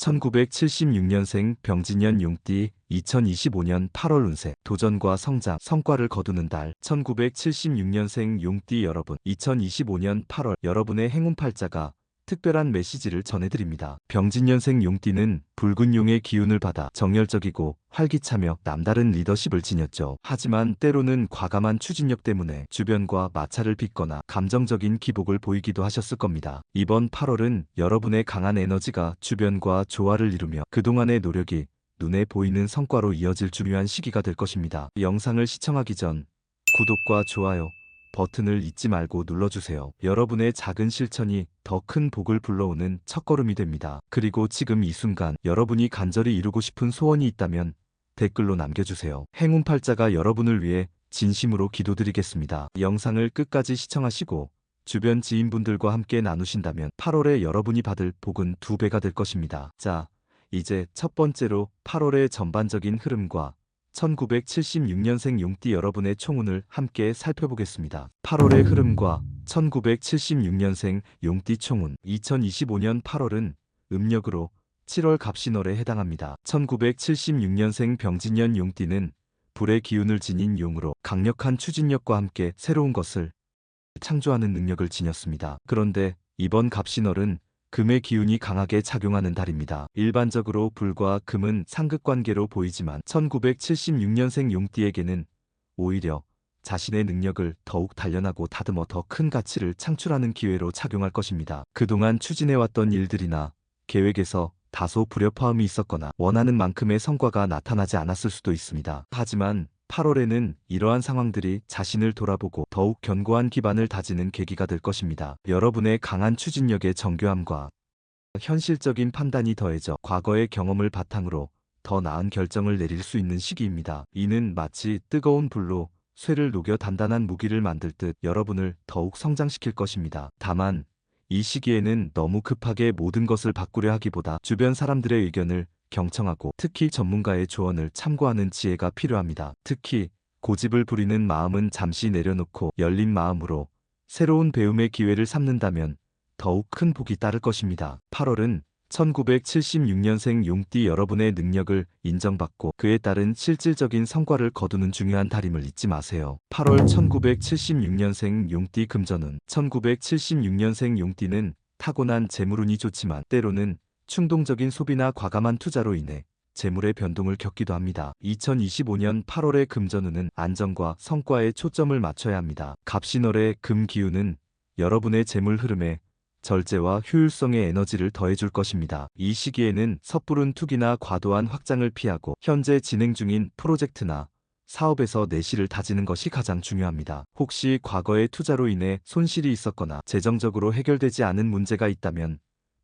1976년생 병진년 용띠 2025년 8월 운세 도전과 성장 성과를 거두는 달. 1976년생 용띠 여러분 2025년 8월 여러분의 행운 팔자가 특별한 메시지를 전해드립니다. 병진년생 용띠는 붉은 용의 기운을 받아 정열적이고 활기차며 남다른 리더십을 지녔죠. 하지만 때로는 과감한 추진력 때문에 주변과 마찰을 빚거나 감정적인 기복을 보이기도 하셨을 겁니다. 이번 8월은 여러분의 강한 에너지가 주변과 조화를 이루며 그동안의 노력이 눈에 보이는 성과로 이어질 중요한 시기가 될 것입니다. 영상을 시청하기 전 구독과 좋아요, 버튼을 잊지 말고 눌러주세요. 여러분의 작은 실천이 더 큰 복을 불러오는 첫걸음이 됩니다. 그리고 지금 이 순간 여러분이 간절히 이루고 싶은 소원이 있다면 댓글로 남겨주세요. 행운 팔자가 여러분을 위해 진심으로 기도드리겠습니다. 영상을 끝까지 시청하시고 주변 지인분들과 함께 나누신다면 8월에 여러분이 받을 복은 두 배가 될 것입니다. 자, 이제 첫 번째로 8월의 전반적인 흐름과 1976년생 용띠 여러분의 총운을 함께 살펴보겠습니다. 8월의 흐름과 1976년생 용띠 총운 2025년 8월은 음력으로 7월 갑신월에 해당합니다. 1976년생 병진년 용띠는 불의 기운을 지닌 용으로 강력한 추진력과 함께 새로운 것을 창조하는 능력을 지녔습니다. 그런데 이번 갑신월은 금의 기운이 강하게 작용하는 달입니다. 일반적으로 불과 금은 상극 관계로 보이지만 1976년생 용띠에게는 오히려 자신의 능력을 더욱 단련하고 다듬어 더 큰 가치를 창출하는 기회로 작용할 것입니다. 그동안 추진해왔던 일들이나 계획에서 다소 불협화음이 있었거나 원하는 만큼의 성과가 나타나지 않았을 수도 있습니다. 하지만 8월에는 이러한 상황들이 자신을 돌아보고 더욱 견고한 기반을 다지는 계기가 될 것입니다. 여러분의 강한 추진력의 정교함과 현실적인 판단이 더해져 과거의 경험을 바탕으로 더 나은 결정을 내릴 수 있는 시기입니다. 이는 마치 뜨거운 불로 쇠를 녹여 단단한 무기를 만들 듯 여러분을 더욱 성장시킬 것입니다. 다만 이 시기에는 너무 급하게 모든 것을 바꾸려 하기보다 주변 사람들의 의견을 경청하고 특히 전문가의 조언을 참고하는 지혜가 필요합니다. 특히 고집을 부리는 마음은 잠시 내려놓고 열린 마음으로 새로운 배움의 기회를 삼는다면 더욱 큰 복이 따를 것입니다. 8월은 1976년생 용띠 여러분의 능력을 인정받고 그에 따른 실질적인 성과를 거두는 중요한 달임을 잊지 마세요. 8월 1976년생 용띠 금전운 1976년생 용띠는 타고난 재물운이 좋지만 때로는 충동적인 소비나 과감한 투자로 인해 재물의 변동을 겪기도 합니다. 2025년 8월의 금전운은 안정과 성과에 초점을 맞춰야 합니다. 갑신월의 금 기운은 여러분의 재물 흐름에 절제와 효율성의 에너지를 더해줄 것입니다. 이 시기에는 섣부른 투기나 과도한 확장을 피하고 현재 진행 중인 프로젝트나 사업에서 내실을 다지는 것이 가장 중요합니다. 혹시 과거의 투자로 인해 손실이 있었거나 재정적으로 해결되지 않은 문제가 있다면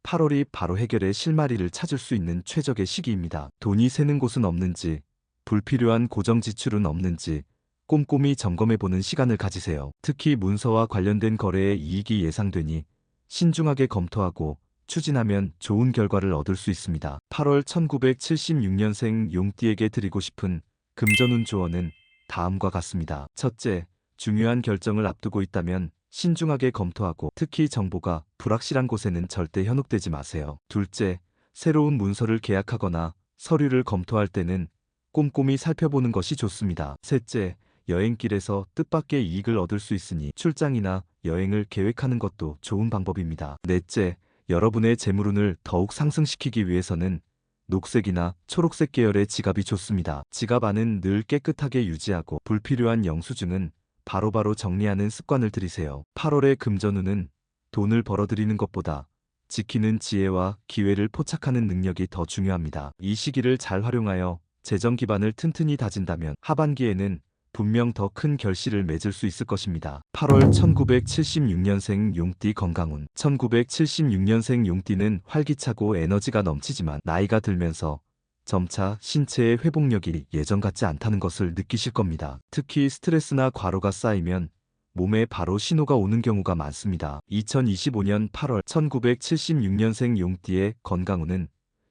8월이 바로 해결의 실마리를 찾을 수 있는 최적의 시기입니다. 돈이 새는 곳은 없는지, 불필요한 고정 지출은 없는지 꼼꼼히 점검해보는 시간을 가지세요. 특히 문서와 관련된 거래에 이익이 예상되니 신중하게 검토하고 추진하면 좋은 결과를 얻을 수 있습니다. 8월 1976년생 용띠에게 드리고 싶은 금전운 조언은 다음과 같습니다. 첫째, 중요한 결정을 앞두고 있다면 신중하게 검토하고 특히 정보가 불확실한 곳에는 절대 현혹되지 마세요. 둘째, 새로운 문서를 계약하거나 서류를 검토할 때는 꼼꼼히 살펴보는 것이 좋습니다. 셋째, 여행길에서 뜻밖의 이익을 얻을 수 있으니 출장이나 여행을 계획하는 것도 좋은 방법입니다. 넷째, 여러분의 재물운을 더욱 상승시키기 위해서는 녹색이나 초록색 계열의 지갑이 좋습니다. 지갑 안은 늘 깨끗하게 유지하고 불필요한 영수증은 바로 바로 정리하는 습관을 들이세요. 8월의 금전운은 돈을 벌어들이는 것보다 지키는 지혜와 기회를 포착하는 능력이 더 중요합니다. 이 시기를 잘 활용하여 재정 기반을 튼튼히 다진다면 하반기에는 분명 더 큰 결실을 맺을 수 있을 것입니다. 8월 1976년생 용띠 건강운 1976년생 용띠는 활기차고 에너지가 넘치지만 나이가 들면서 점차 신체의 회복력이 예전 같지 않다는 것을 느끼실 겁니다. 특히 스트레스나 과로가 쌓이면 몸에 바로 신호가 오는 경우가 많습니다. 2025년 8월 1976년생 용띠의 건강운은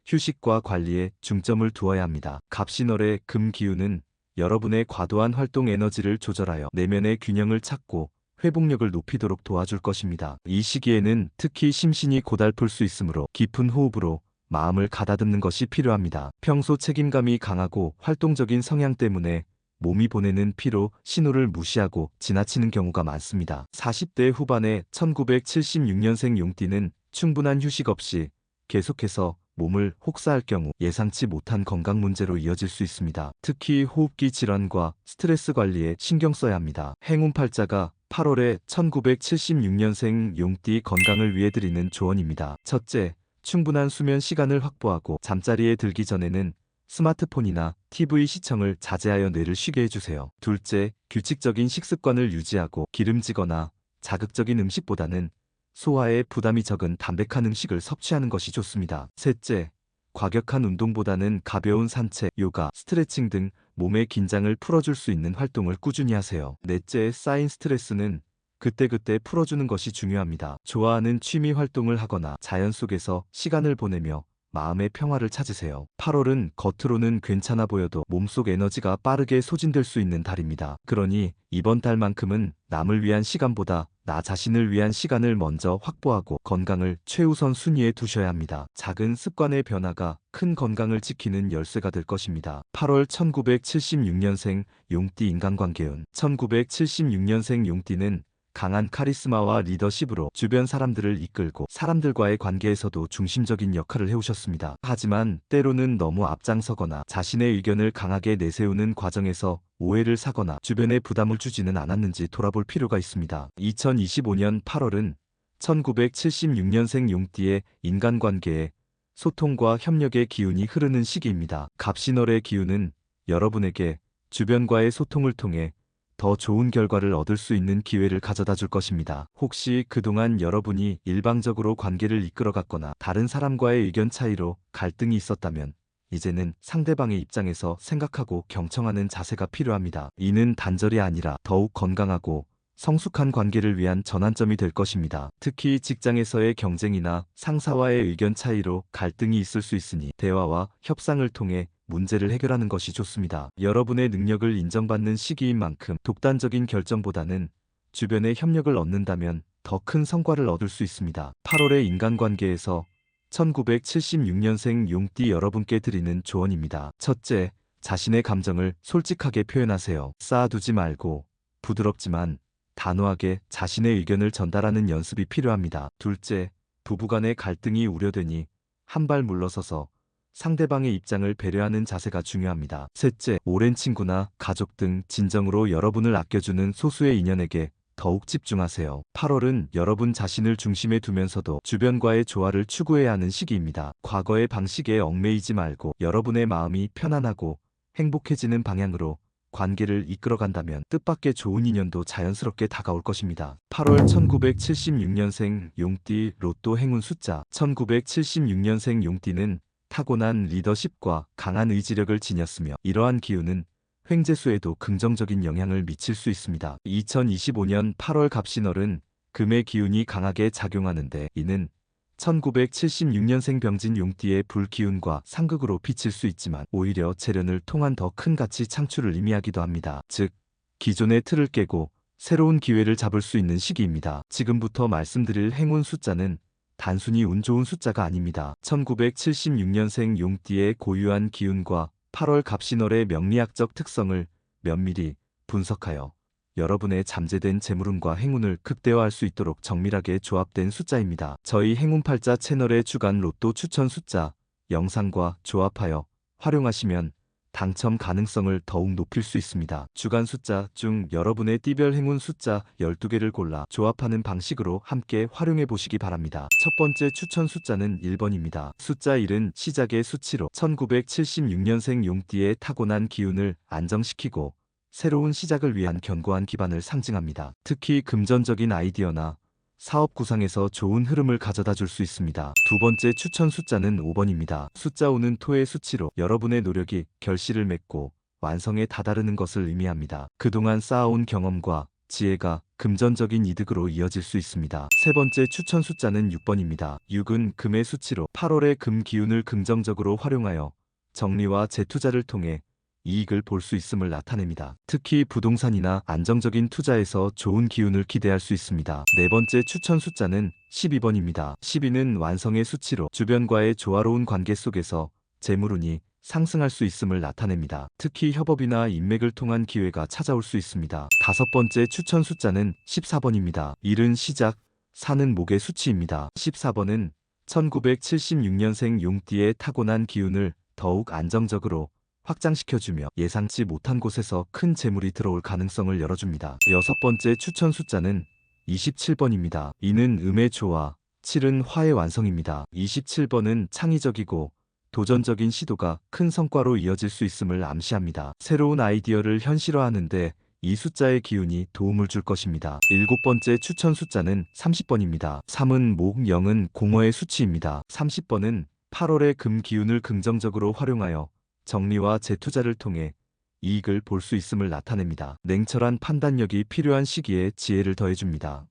휴식과 관리에 중점을 두어야 합니다. 갑신월의 금 기운은 여러분의 과도한 활동 에너지를 조절하여 내면의 균형을 찾고 회복력을 높이도록 도와줄 것입니다. 이 시기에는 특히 심신이 고달플 수 있으므로 깊은 호흡으로 마음을 가다듬는 것이 필요합니다. 평소 책임감이 강하고 활동적인 성향 때문에 몸이 보내는 피로 신호를 무시하고 지나치는 경우가 많습니다. 40대 후반의 1976년생 용띠는 충분한 휴식 없이 계속해서 몸을 혹사할 경우 예상치 못한 건강 문제로 이어질 수 있습니다. 특히 호흡기 질환과 스트레스 관리에 신경 써야 합니다. 행운 팔자가 8월에 1976년생 용띠 건강을 위해 드리는 조언입니다. 첫째, 충분한 수면 시간을 확보하고 잠자리에 들기 전에는 스마트폰이나 TV 시청을 자제하여 뇌를 쉬게 해주세요. 둘째, 규칙적인 식습관을 유지하고 기름지거나 자극적인 음식보다는 소화에 부담이 적은 담백한 음식을 섭취하는 것이 좋습니다. 셋째, 과격한 운동보다는 가벼운 산책, 요가, 스트레칭 등 몸의 긴장을 풀어줄 수 있는 활동을 꾸준히 하세요. 넷째, 쌓인 스트레스는 그때그때 풀어주는 것이 중요합니다. 좋아하는 취미 활동을 하거나 자연 속에서 시간을 보내며 마음의 평화를 찾으세요. 8월은 겉으로는 괜찮아 보여도 몸속 에너지가 빠르게 소진될 수 있는 달입니다. 그러니 이번 달만큼은 남을 위한 시간보다 나 자신을 위한 시간을 먼저 확보하고 건강을 최우선 순위에 두셔야 합니다. 작은 습관의 변화가 큰 건강을 지키는 열쇠가 될 것입니다. 8월 1976년생 용띠 인간관계운 1976년생 용띠는 강한 카리스마와 리더십으로 주변 사람들을 이끌고 사람들과의 관계에서도 중심적인 역할을 해오셨습니다. 하지만 때로는 너무 앞장서거나 자신의 의견을 강하게 내세우는 과정에서 오해를 사거나 주변에 부담을 주지는 않았는지 돌아볼 필요가 있습니다. 2025년 8월은 1976년생 용띠의 인간관계에 소통과 협력의 기운이 흐르는 시기입니다. 갑신월의 기운은 여러분에게 주변과의 소통을 통해 더 좋은 결과를 얻을 수 있는 기회를 가져다 줄 것입니다. 혹시 그동안 여러분이 일방적으로 관계를 이끌어갔거나 다른 사람과의 의견 차이로 갈등이 있었다면 이제는 상대방의 입장에서 생각하고 경청하는 자세가 필요합니다. 이는 단절이 아니라 더욱 건강하고 성숙한 관계를 위한 전환점이 될 것입니다. 특히 직장에서의 경쟁이나 상사와의 의견 차이로 갈등이 있을 수 있으니 대화와 협상을 통해 문제를 해결하는 것이 좋습니다. 여러분의 능력을 인정받는 시기인 만큼 독단적인 결정보다는 주변의 협력을 얻는다면 더 큰 성과를 얻을 수 있습니다. 8월의 인간관계에서 1976년생 용띠 여러분께 드리는 조언입니다. 첫째, 자신의 감정을 솔직하게 표현하세요. 쌓아두지 말고 부드럽지만 단호하게 자신의 의견을 전달하는 연습이 필요합니다. 둘째, 부부간의 갈등이 우려되니 한 발 물러서서 상대방의 입장을 배려하는 자세가 중요합니다. 셋째, 오랜 친구나 가족 등 진정으로 여러분을 아껴주는 소수의 인연에게 더욱 집중하세요. 8월은 여러분 자신을 중심에 두면서도 주변과의 조화를 추구해야 하는 시기입니다. 과거의 방식에 얽매이지 말고 여러분의 마음이 편안하고 행복해지는 방향으로 관계를 이끌어간다면 뜻밖의 좋은 인연도 자연스럽게 다가올 것입니다. 8월 1976년생 용띠 로또 행운 숫자 1976년생 용띠는 타고난 리더십과 강한 의지력을 지녔으며 이러한 기운은 횡재수에도 긍정적인 영향을 미칠 수 있습니다. 2025년 8월 갑신월은 금의 기운이 강하게 작용하는데 이는 1976년생 병진 용띠의 불기운과 상극으로 비칠 수 있지만 오히려 재련을 통한 더 큰 가치 창출을 의미하기도 합니다. 즉, 기존의 틀을 깨고 새로운 기회를 잡을 수 있는 시기입니다. 지금부터 말씀드릴 행운 숫자는 단순히 운 좋은 숫자가 아닙니다. 1976년생 용띠의 고유한 기운과 8월 갑신월의 명리학적 특성을 면밀히 분석하여 여러분의 잠재된 재물운과 행운을 극대화할 수 있도록 정밀하게 조합된 숫자입니다. 저희 행운팔자 채널의 주간 로또 추천 숫자 영상과 조합하여 활용하시면 당첨 가능성을 더욱 높일 수 있습니다. 주간 숫자 중 여러분의 띠별 행운 숫자 12개를 골라 조합하는 방식으로 함께 활용해 보시기 바랍니다. 첫 번째 추천 숫자는 1번입니다. 숫자 1은 시작의 수치로 1976년생 용띠의 타고난 기운을 안정시키고 새로운 시작을 위한 견고한 기반을 상징합니다. 특히 금전적인 아이디어나 사업 구상에서 좋은 흐름을 가져다 줄 수 있습니다. 두 번째 추천 숫자는 5번입니다. 숫자 5는 토의 수치로 여러분의 노력이 결실을 맺고 완성에 다다르는 것을 의미합니다. 그동안 쌓아온 경험과 지혜가 금전적인 이득으로 이어질 수 있습니다. 세 번째 추천 숫자는 6번입니다. 6은 금의 수치로 8월의 금 기운을 긍정적으로 활용하여 정리와 재투자를 통해 이익을 볼 수 있음을 나타냅니다. 특히 부동산이나 안정적인 투자에서 좋은 기운을 기대할 수 있습니다. 네 번째 추천 숫자는 12번입니다. 12는 완성의 수치로 주변과의 조화로운 관계 속에서 재물운이 상승할 수 있음을 나타냅니다. 특히 협업이나 인맥을 통한 기회가 찾아올 수 있습니다. 다섯 번째 추천 숫자는 14번입니다. 일은 시작, 사는 목의 수치입니다. 14번은 1976년생 용띠의 타고난 기운을 더욱 안정적으로 확장시켜주며 예상치 못한 곳에서 큰 재물이 들어올 가능성을 열어줍니다. 여섯 번째 추천 숫자는 27번입니다. 이는 음의 조화, 7은 화의 완성입니다. 27번은 창의적이고 도전적인 시도가 큰 성과로 이어질 수 있음을 암시합니다. 새로운 아이디어를 현실화하는데 이 숫자의 기운이 도움을 줄 것입니다. 일곱 번째 추천 숫자는 30번입니다. 3은 목, 0은 공허의 수치입니다. 30번은 8월의 금 기운을 긍정적으로 활용하여 정리와 재투자를 통해 이익을 볼 수 있음을 나타냅니다. 냉철한 판단력이 필요한 시기에 지혜를 더해줍니다.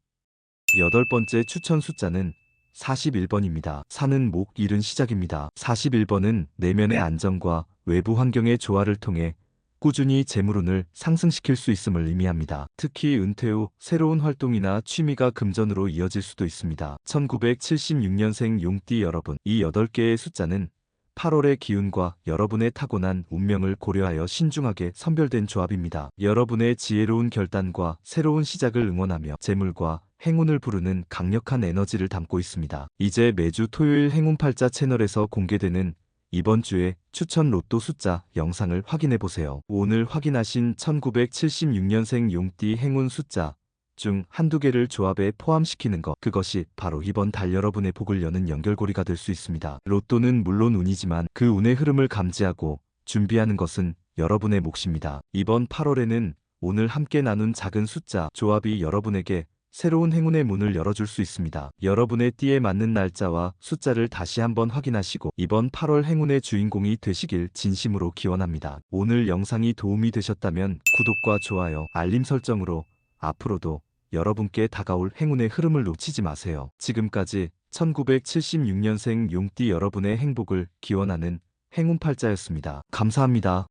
여덟 번째 추천 숫자는 41번입니다. 사는 목 잃은 시작입니다. 41번은 내면의 안정과 외부 환경의 조화를 통해 꾸준히 재물운을 상승시킬 수 있음을 의미합니다. 특히 은퇴 후 새로운 활동이나 취미가 금전으로 이어질 수도 있습니다. 1976년생 용띠 여러분, 이 8개의 숫자는 8월의 기운과 여러분의 타고난 운명을 고려하여 신중하게 선별된 조합입니다. 여러분의 지혜로운 결단과 새로운 시작을 응원하며 재물과 행운을 부르는 강력한 에너지를 담고 있습니다. 이제 매주 토요일 행운팔자 채널에서 공개되는 이번 주의 추천 로또 숫자 영상을 확인해 보세요. 오늘 확인하신 1976년생 용띠 행운 숫자 중 한두 개를 조합에 포함시키는 것 그것이 바로 이번 달 여러분의 복을 여는 연결고리가 될 수 있습니다. 로또는 물론 운이지만 그 운의 흐름을 감지하고 준비하는 것은 여러분의 몫입니다. 이번 8월에는 오늘 함께 나눈 작은 숫자 조합이 여러분에게 새로운 행운의 문을 열어줄 수 있습니다. 여러분의 띠에 맞는 날짜와 숫자를 다시 한번 확인하시고 이번 8월 행운의 주인공이 되시길 진심으로 기원합니다. 오늘 영상이 도움이 되셨다면 구독과 좋아요, 알림 설정으로 앞으로도 여러분께 다가올 행운의 흐름을 놓치지 마세요. 지금까지 1976년생 용띠 여러분의 행복을 기원하는 행운 팔자였습니다. 감사합니다.